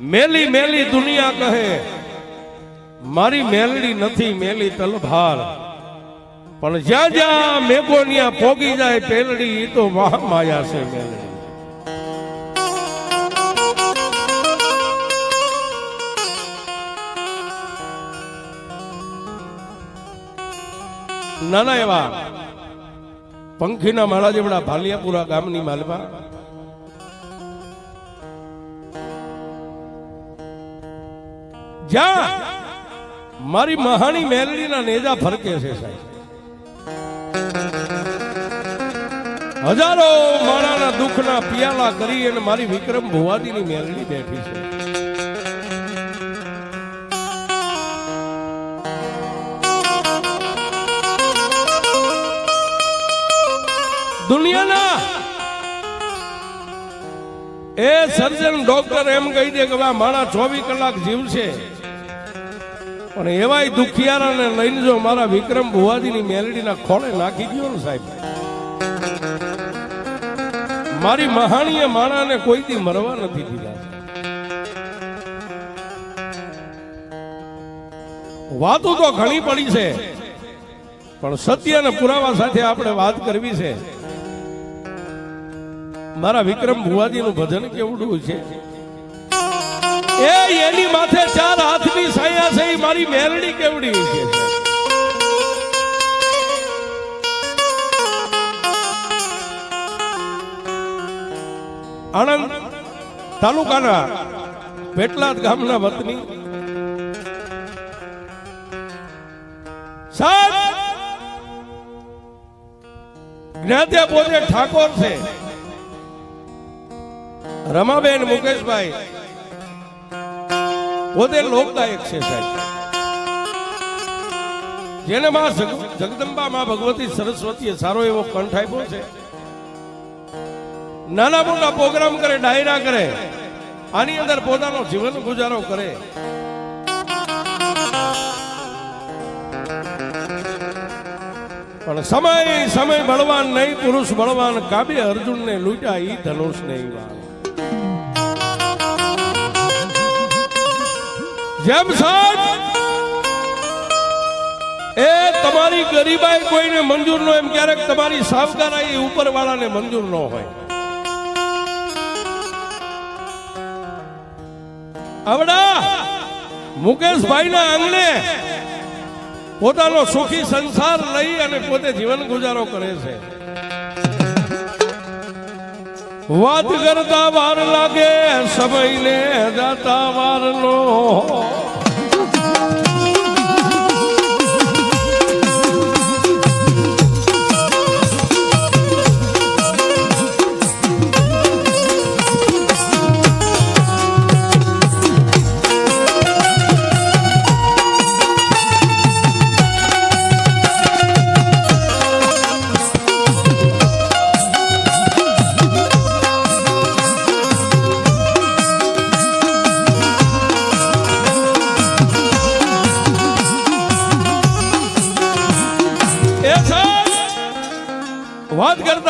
મેલી મેલી દુનિયા કહે. મારી મેલડી નથી, મેલી તલભાર પણ જ્યાં જ્યાં મેગોનિયા પોગી જાય પેલડી એ તો માયા છે મેલડી. નાના એવા પંખીના માળા જેવડા ભાલિયાપુરા ગામની માલવા જ્યાં મારી મહાણી મેલડીના નેજા ફરકે છે સાહેબ. હજારો માણાના દુઃખના પિયાલા કરી અને મારી વિક્રમ ભુવાદીની મેલડી બેઠી છે. દુનિયાના એ સર્જન ડોક્ટર એમ કહી દે કે માણા ચોવીસ કલાક જીવશે. પણ એવાય દુખિયારાને લઈને જો મારા વિક્રમ ભુવાજીની મેલડીના ખોળે નાખી ગયો ને સાહેબ. મારી મહાણીએ માણાને કોઈથી મરવા નથી દીધા. વાતો તો ઘણી પડી છે, પણ સત્ય અને પુરાવા સાથે આપણે વાત કરવી છે. મારા વિક્રમ ભુવાજીનું ભજન કેવડું છે? એ એની માથે ચાર હાથની સાયા છે મારી મેલડી કેવડી છે. આણંદ તાલુકાના પેટલાદ ગામના વતની. સાહેબ, જ્ઞાત્યા ઠાકોર છે. રમાબેન મુકેશભાઈ. પોતે લોકદાયક છે સાહેબ. જેને માં જગદંબા માં ભગવતી સરસ્વતીએ સારો એવો કંઠ આપ્યો છે. નાના મોટા પ્રોગ્રામ કરે, ડાયરા કરે, આની અંદર પોતાનો જીવન ગુજારો કરે. પણ સમય સમય બળવાન નહીં, પુરુષ બળવાન, કાબે અર્જુન ને લૂંટા ઈ ધનુષ નહીં વાળ જેમ સાહેબ, એ તમારી ગરીબાઈ કોઈને મંજૂર ન એમ ક્યારેક તમારી સાવકારાઈ ઉપરવાળાને મંજૂર ન હોય. આવડા, મુકેશભાઈના આંગણે પોતાનો સુખી સંસાર લઈ અને પોતે જીવન ગુજારો કરે છે. વાત કરતા વાર લાગે, સમયને જાતા વાર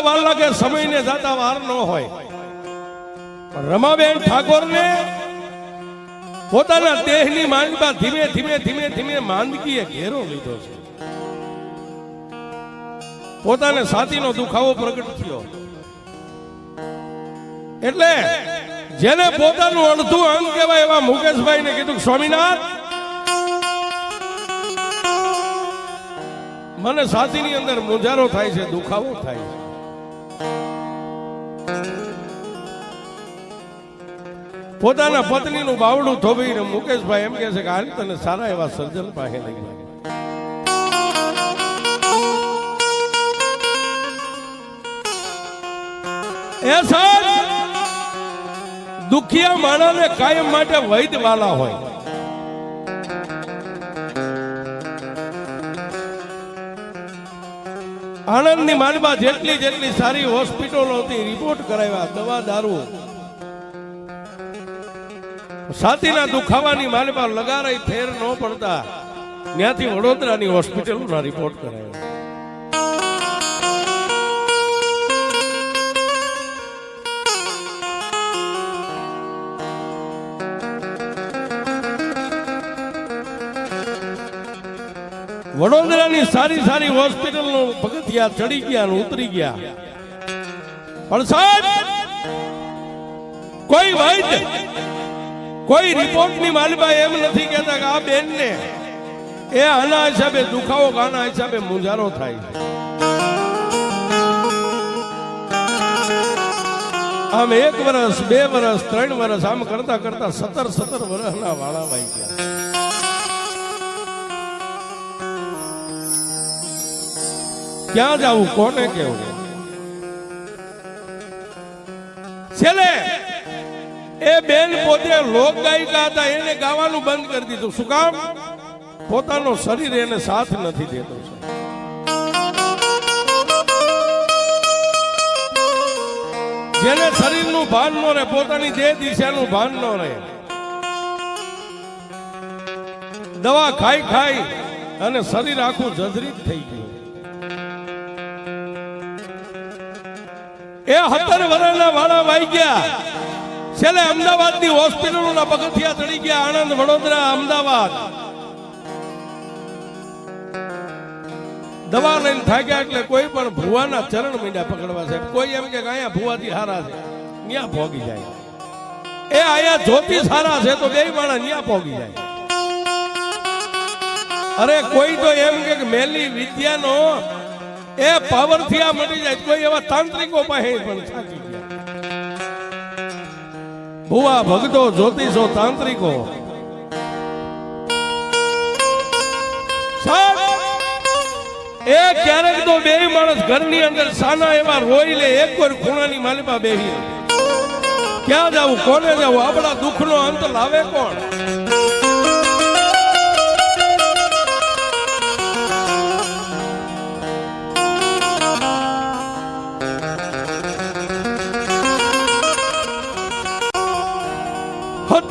વાત વાર લાગે, સમયને જાતા વાર ન હોય. પણ રમાબેન ઠાકોરને પોતાના દેહની માંદમાં ધીમે ધીમે ધીમે ધીમે માંદગીએ ઘેરો લીધો છે. પોતાને છાતીનો દુખાવો પ્રગટ થયો. એટલે જેને પોતાનું અડધું અંગ કહેવાય એવા મુકેશભાઈ ને કીધું સ્વામિનાથ, મને ની અંદર મુંજારો થાય છે, દુખાવો થાય છે. પોતાના પત્નીનું બાવડું થોભીને મુકેશભાઈ એમ કહે છે કે, હાલ તને સારા એવા સર્જન પાસે લઈ જાય એ સાહેબ, દુખિયા માણસને કાયમ માટે વૈદ વાલા હોય. આણંદની માંડમાં જેટલી જેટલી સારી હોસ્પિટલો હતી રિપોર્ટ કરાવ્યા, દવા, દારૂ. સાતીના દુખાવાની માંડમાં લગારાઈ ફેર ન પડતા. ત્યાંથી વડોદરાની હોસ્પિટલના રિપોર્ટ કરાવ્યા વડોદરાની સારી સારી હોસ્પિટલનો પગથિયા ચડી ગયા ઉતરી ગયા. પણ સાહેબ, કોઈ વૈદ કોઈ રિપોર્ટની માલિબા એમ નથી કહેતા કે આ બેન ને એ આના હિસાબે દુખાવો આના હિસાબે મુંજારો થાય. આમ એક વર્ષ બે વર્ષ ત્રણ વર્ષ આમ કરતા કરતા સત્તર સત્તર વર્ષના વાળા વાઈ ગયા. ક્યાં જવું, કોને કેવું? છેલ્લે, એ બેન પોતે લોક ગાયિકા હતા, એને ગાવાનું બંધ કરી દીધું. શું કામ? પોતાનો શરીર એને સાથ નથી દેતો જેને શરીરનું ભાન ન રહે, પોતાની દેહ દિશાનું ભાન ન રહે, દવા ખાઈ ખાઈ અને શરીર આખું જજરીત થઈ ગયું. એ હતર વર્ષના વાળા વાઈ ગયા. છેલ્લે અમદાવાદની હોસ્પિટલોના પગથિયા ચડી ગયા આણંદ, વડોદરા, અમદાવાદ. દવા લઈને થાક્યા એટલે કોઈ પણ ભુવાના ચરણ મીંડા પકડવા છે કોઈ એમ કે અહીંયા ભુવાજી હારા છે. ન્યા ભોગી જાય. એ આયા જ્યોતિષ હારા છે તો બે માણસ ન્યા ભોગી જાય. અરે કોઈ તો એમ કે મેલી વિદ્યાનો એ પાવરથી આ મટી જાય. કોઈ એવા તાંત્રિકો પાસે પણ સાચી ગયા. ભુવા ભગતો જ્યોતિષો, તાંત્રિકો. એ ક્યારેક તો બે માણસ ઘરની અંદર સાના એવા રોઈ લે, એક વાર ખૂણાની માલિપા બેહી. ક્યાં જવું કોને જવું આપણા દુઃખનો અંત લાવે કોણ?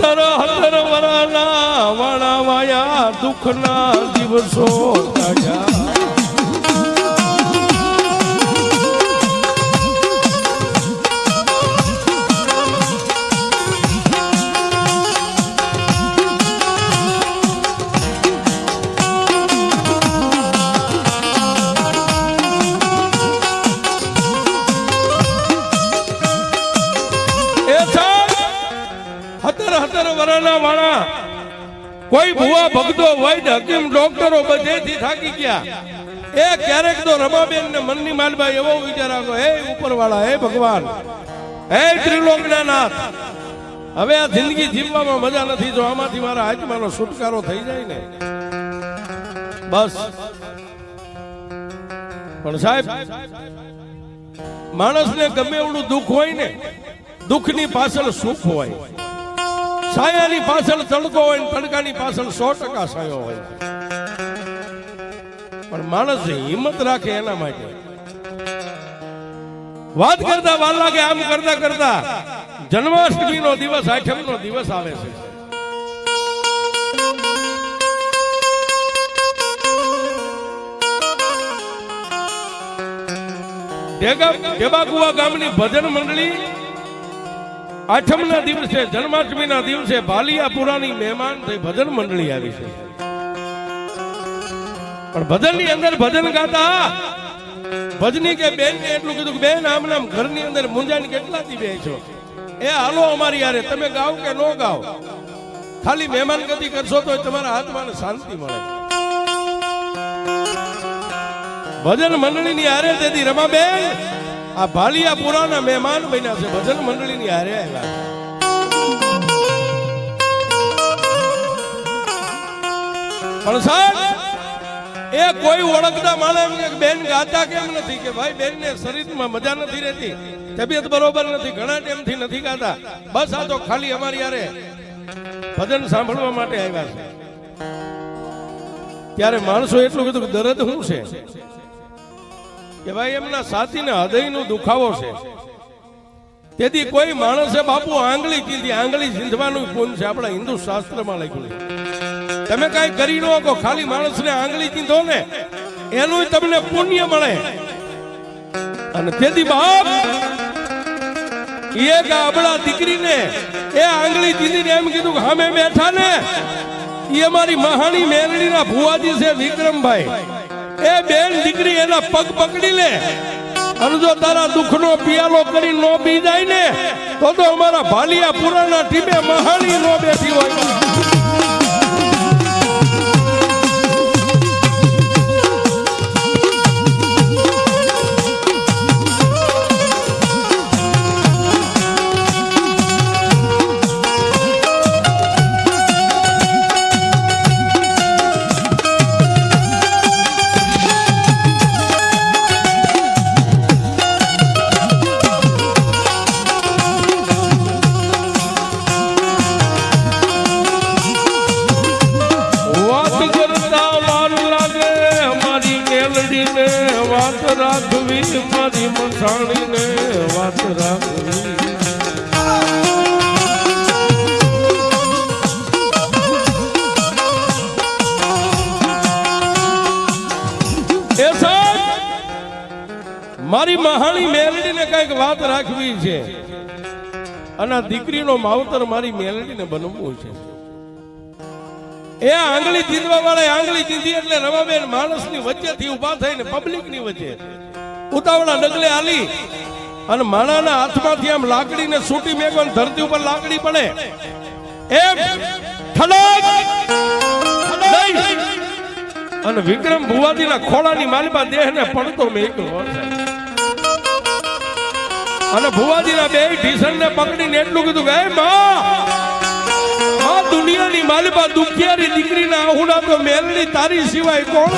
હતર હતર વરાના વાણા વાયા દુઃખના દિવસો કાઢ્યા. કોઈ ભુવા ભક્તો વૈદ હકીમ ડોક્ટરો બધેથી થાકી ગયા. એ ક્યારેક તો રમાબેન ને મનની માલબા એવો વિચાર આવ્યો, હે ઉપરવાળા, હે ભગવાન, હે ત્રિલોકના નાથ હવે આ જિંદગી જીવવામાં મજા નથી, જો આમાંથી મારા આત્માનો છુટકારો થઈ જાય ને. બસ. પણ સાહેબ, માણસને ગમે એવડું દુઃખ હોય ને, દુઃખની પાછળ સુખ હોય. છાયાની પાછળ તડકો હોય તડકાની પાછળ સો ટકા સાયો હોય. પણ માણસ હિંમત રાખે એના માટે. વાત કરતા વાર લાગે, આમ કરતા કરતા જન્માષ્ટમી નો દિવસ આઠમ નો દિવસ આવે છે. ભેબાકુવા ગામની ભજન મંડળી આઠમના દિવસે, જન્માષ્ટમીના દિવસે ભાલિયાપુરાની મહેમાન થઈ ભજન મંડળી આવી છે. પણ ભજનની અંદર ભજન ગાતા, ભજની કે બેન ને એટલું કીધું કે બેન, આમ નામ ઘરની અંદર મુંજાની કેટલા દી બે છો? એ હાલો અમારી યારે તમે ગાઓ કે નો ગાઓ ખાલી મહેમાન ગતિ કરશો તો તમારા હાથમાં શાંતિ મળે. ભજન મંડળીની હારે તેથી રમાબેન આ ભાલિયા પુરાના મહેમાન બન્યા છે. ભજન મંડળીની હારે આવ્યા પણ સાહેબ, એ કોઈ ઓળખતા માણે એમ કે બેન ગાતા કેમ નથી કે ભાઈ બેન ને શરીરમાં મજા નથી રહેતી, તબિયત બરોબર નથી, ઘણા ટાઈમથી નથી ગાતા. બસ આ તો ખાલી અમારી યારે ભજન સાંભળવા માટે આવ્યા છે. ત્યારે માણસો એટલું કીધું કે દર્દ શું છે? કે ભાઈ, એમના સાથીને હૃદયનો દુખાવો છે. તેથી કોઈ માણસે બાપુ આંગળી કીધી, આંગળી સીંધવાનું ગુણ છે. આપણા હિન્દુ શાસ્ત્રમાં લખ્યું તમે કઈ કરી ન કહો ખાલી માણસને આંગળી ચીંધો ને, એનું તમને પુણ્ય મળે. અને તેથી બાપ એ ગાબડા દીકરીને એ આંગળી ચીંધીને એમ કીધું કે અમે બેઠા ને. એ અમારી મહાણી મેરડીના ભુવાજી છે વિક્રમભાઈ. એ બેન દીકરી એના પગ પકડી લે. અને જો તારા દુઃખનો પિયાલો કરી નો પી જાય ને, તો અમારા ભાલિયા પુરાના ટીમે મહાણી નો બેઠી હોય. મારી મહાણી મેલડીને કંઈક વાત રાખવી છે. અને દીકરીનો માવતર મારી મેલડીને બનવું છે. એ આંગળી ચીંધવા વાળા આંગળી ચીંધી એટલે રવાબેન માણસની વચ્ચેથી ઊભા થઈને પબ્લિકની વચ્ચે ઉતાવળા ડગલે આલી અને માણાના હાથમાંથી આમ લાકડીને સૂટી મેકો ધરતી ઉપર લાકડી પડે. એમ. અને વિક્રમ ભુવાજીના ખોળાની માલિપા દેહને પડતો મેકલો છે અને ભુવાજીના બે ઢીસણને પકડીને એટલું કીધું કે, "એ માં દુનિયાની માલિબા દુખિયારી દીકરીના આહુડા તો મેલની તારી સિવાય કોણ?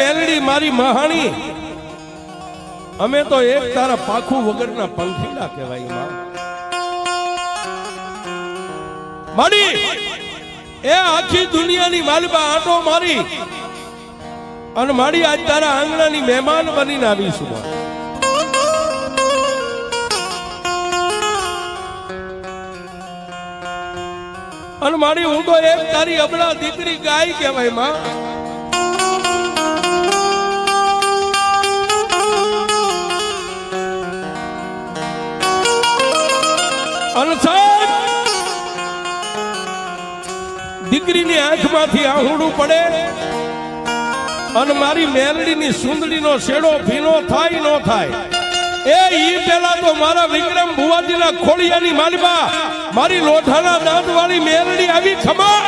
મેલડી, મારી મહાણી. અમે તો એક તારા પાખું વગરના પંખીડા કહેવાય, માં. માડી, એ આખી દુનિયાની માલબા આટો મારી અને માડી આજ તારા આંગણાની મહેમાન બનીને આવીશું માં. અને મારી હું તો એક તારી અબળા દીકરી ગાય કહેવાય, માં. દીકરીની આંખમાંથી આહુડું પડે અને મારી મેલડીની સુંદડીનો શેડો ભીનો થાય નો થાય. એ ઈ પેલા તો મારા વિક્રમ ભુવાજીના ખોળિયાની માલિબા, મારી લોઢાના દાંત વાળી મેલડી આવી ખમા.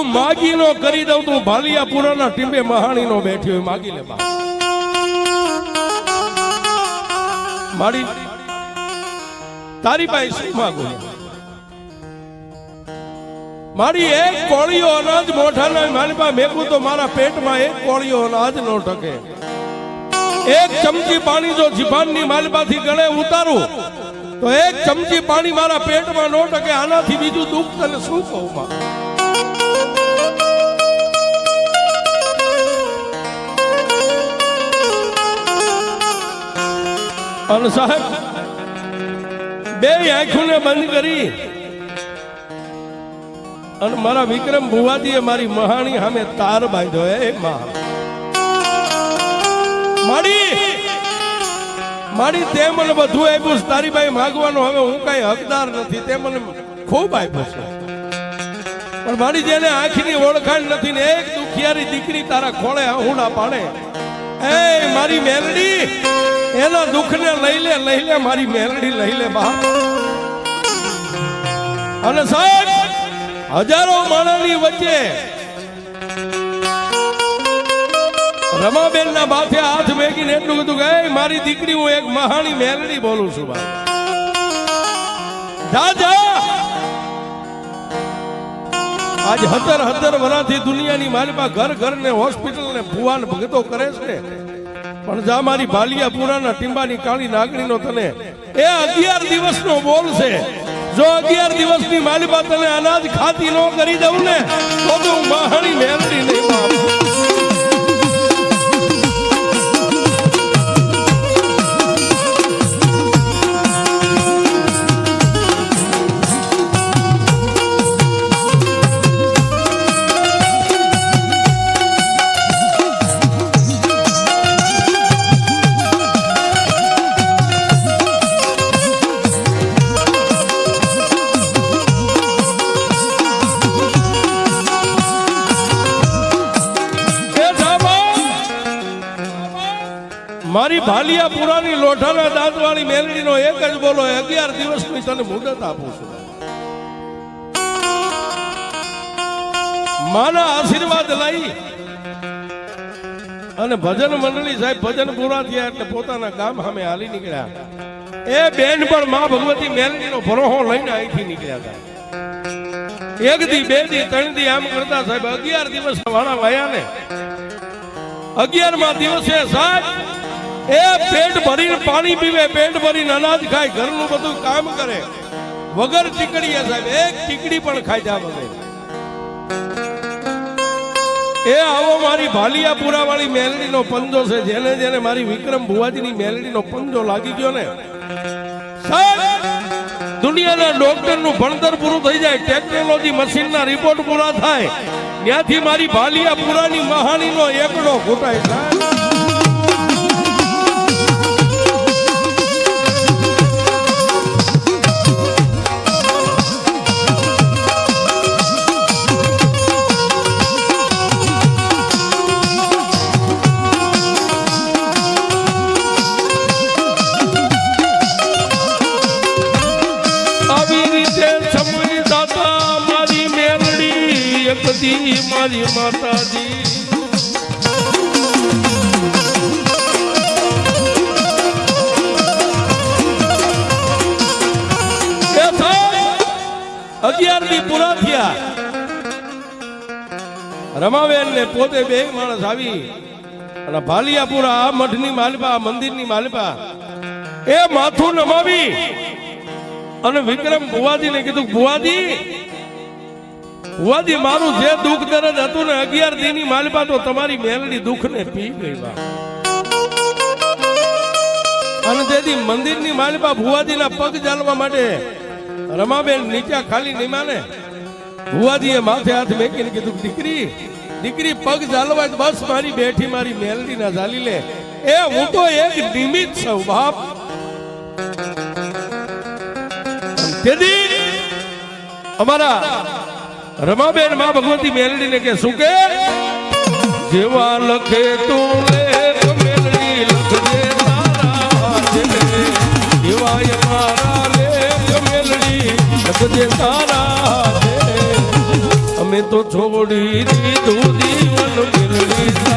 તું માગી નો કરી દઉં તું ભાલિયાપુરા ના ટીમે મહાણી નો બેઠી હોય, માગી લે મારી તારી પાસે શું માગો? મારી એક કોળીઓ અનાજ મોઢાના મારી પાસે મેકું તો મારા પેટમાં એક કોળીઓ અનાજ નો ટકે. એક ચમચી પાણી જો જીભાનની માલબાથી ગળે ઉતારું, તો એક ચમચી પાણી મારા પેટમાં નો ટકે, આનાથી બીજું દુઃખ તને શું કહું માં સાહેબ, બે આંખોને બંધ કરી અને મારા વિક્રમ ભુવાજીએ મારી મહાણી સામે તાર બાંધ્યો એ માં. મારી મારી તે મને બધું આપ્યું. તારી ભાઈ માગવાનું હવે હું કઈ હકદાર નથી. તે મને ખૂબ આપ્યું છે. પણ મારી જેને આંખની ઓળખાણ નથી ને, એક દુખિયારી દીકરી તારા ખોળે આહુડા પાડે. એ મારી મેલડી, એના દુઃખને લઈ લે લઈ લે મારી મેલડી લઈ લે બા. અને સાહેબ, હજારો માણસની વચ્ચે રમાબેન ના માથે હાથ મેકીને એટલું બધું કે મારી દીકરી હું એક મહાણી મેલડી બોલું છું બા. જા જા. આજ હતર હતર વરાથી દુનિયાની માલમાં ઘર ઘર ને હોસ્પિટલ ને ભુવાન ભગતો કરે છે. પણ જા મારી ભાલિયા પુરાના ટીંબાની કાળી નાગણીનો તને એ અગિયાર દિવસનો બોલ છે. જો અગિયાર દિવસની માલિબા તને અનાજ ખાતી ન કરી દઉં ને, તો તું માહણી મેળવી નહીં મારી ભાલિયા પુરાની લોઠાના દાંતવાળી મેલડીનો એક જ બોલો, અગિયાર દિવસની તને મુદત આપું છું. માના આશીર્વાદ લઈ અને ભજન મંડળી સાહેબ, ભજન પૂરા થયા એટલે પોતાના ગામ સામે હાલી નીકળ્યા. એ બેન પણ મા ભગવતી મેલડીનો ભરોહો લઈને અહીંથી નીકળ્યા હતા. એક દી, બે દી, ત્રણ દી આમ કરતા સાહેબ, અગિયાર દિવસ વાળા વાયા ને અગિયારમાં દિવસે સાહેબ એ પેટ ભરીને પાણી પીવે, પેટ ભરીને અનાજ ખાય, ઘરનું બધું કામ કરે. વગર ટીકડીએ સાહેબ, એક ટીકડી પણ ખાધા વગર. એ આવો મારી ભાલિયાપુરા વાળી મેલડીનો પંજો છે, જેને જેને મારી વિક્રમ ભુવાજીની મેલડીનો પંજો લાગી ગયો ને. દુનિયાના ડોક્ટરનું ભણતર પૂરું થઈ જાય, ટેકનોલોજી મશીન ના રિપોર્ટ પૂરા થાય. ત્યાંથી મારી ભાલિયાપુરાની મહાનીનો એકડો ઘૂંટાય બધી મારી માતાજી. અગિયારમી પૂરા થયા. રમાવેલ ને પોતે બે માણસ આવી. અને ભાલિયાપુરા આ મઠની માલિપા, મંદિરની માલિપા, એ માથું નમાવી. અને વિક્રમ ભુવાજીને કીધું, ભુવાજી ભુવાજી મારું જે દુઃખ દર્દ હતું ને અગિયાર દી ની માલપા તો તમારી મેલડી દુઃખ ને પી ગઈ અને તેથી મંદિરની માલપા ભુવાજી ના પગ ચાલવા માટે રમાબેન નીચા ખાલી નહીં માને ભુવાજીએ માથે હાથ મેકીને કીધું, દીકરી દીકરી, પગ ચાલવા જ બસ, મારી બેઠી, મારી મેલડી ના જાલી લે. એ હું તો એક નિમિત છું, બાપ. અમારા રમાબેન, માં ભગવતી મેલડીને કે, શું કે જેવા લખે તું લેખ મેલડી લખજે તારા હાથે. મારા લેખ મેલડી લખજે તારા અમે તો છોડી દીધું, દીવન મેલડી